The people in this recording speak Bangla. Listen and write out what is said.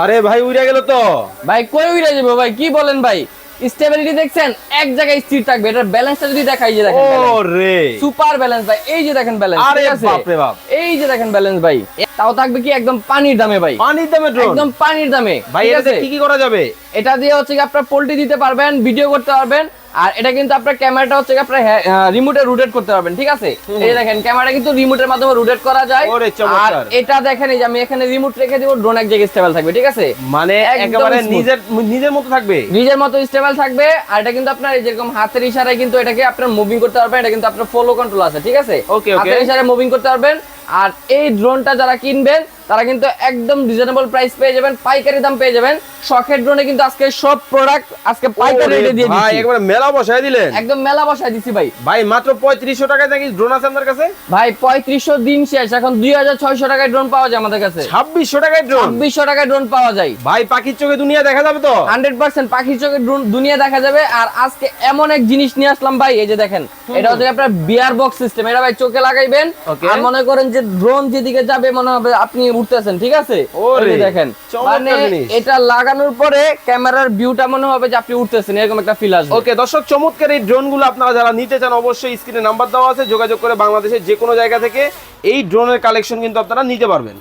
আরে ভাই উড়ে গেল তো। ভাই কই উড়ে যাবে ভাই? কি বলেন ভাই? স্টেবিলিটি দেখছেন এক জায়গায় স্থির থাকবে। এটার ব্যালেন্সটা যদি দেখাই যে দেখেন ওরে। সুপার ব্যালেন্স ভাই। এই যে দেখেন ব্যালেন্স আরে বাপ রে বাপ। এই যে দেখেন ব্যালেন্স ভাই। তাও থাকবে কি একদম পানির দামে ভাই? পানির দামে ড্রোন একদম পানির দামে ভাই এটা এটাতে কি কি করা যাবে? এটা দিয়ে হচ্ছে কি আপনারা পোল্ট্রি দিতে পারবেন ভিডিও করতে পারবেন। আর এটা কিন্তু আপনার ক্যামেরাটা হচ্ছে আপনার রিমোটে রোটেট করতে পারবেন ঠিক আছে? এই দেখেন ক্যামেরা কিন্তু রিমোটের মাধ্যমে রোটেট করা যায়। আর এটা দেখেন এই যে আমি এখানে রিমোট রেখে দিব ড্রোন এক জায়গায় স্টেবল থাকবে ঠিক আছে? মানে একেবারে নিজের নিজের মতো থাকবে? নিজের মতো স্টেবল থাকবে আর এটা কিন্তু আপনার এই যেরকম হাতের ইশারায় কিন্তু এটাকে আপনার মুভিং করতে পারবেন এটা কিন্তু আপনার ফলো কন্ট্রোল আছে ঠিক আছে. হাতের ইশারায় মুভিং করতে পারবেন। আর এই ড্রোনটা যারা কিনবেন তারা কিন্তু একদম রিজনেবল প্রাইস পেয়ে যাবেন পাইকারি দাম পেয়ে যাবেন। শখের ড্রোনে কিন্তু আজকে সব প্রোডাক্ট আজকে পাইকারি রেটে দিয়ে দিচ্ছি। ভাই একবারে মেলা বসায় দিলেন। একদম মেলা বসায় দিচ্ছি ভাই। ভাই মাত্র পঁয়ত্রিশশো টাকায় নাকি ড্রোন আছে আপনার কাছে? ভাই পঁয়ত্রিশশো দিন শেষ এখন দুই হাজার ছয়শো টাকায় ড্রোন পাওয়া যায় আমাদের কাছে। ছাব্বিশশো টাকায় ড্রোন ছাব্বিশশো টাকায় ড্রোন পাওয়া যায়। ভাই পাখির চোখে দুনিয়া দেখা যাবে তো? হান্ড্রেড পার্সেন্ট পাখির চোখে drone দুনিয়া দেখা যাবে। আর আজকে এমন এক জিনিস নিয়ে আসলাম ভাই এই যে দেখেন এটা হচ্ছে আপনার বিয়ার বক্স সিস্টেম এটা ভাই চোখে লাগাইবেন। আর মনে করেন যে ড্রোন যেদিকে যাবে মনে হবে আপনি উঠতেছেন ঠিক আছে? দেখেন। মানে এটা লাগানোর পরে ক্যামেরার ভিউটা মনে হবে যে আপনি উঠতেছেন এরকম একটা ফিল আসবে। ওকে দর্শক চমৎকার এই ড্রোনগুলো আপনারা যারা নিতে চান অবশ্যই স্ক্রিনে নাম্বার দেওয়া আছে যোগাযোগ করে বাংলাদেশের যে কোনো জায়গা থেকে এই ড্রোনের কালেকশন কিন্তু আপনারা নিতে পারবেন।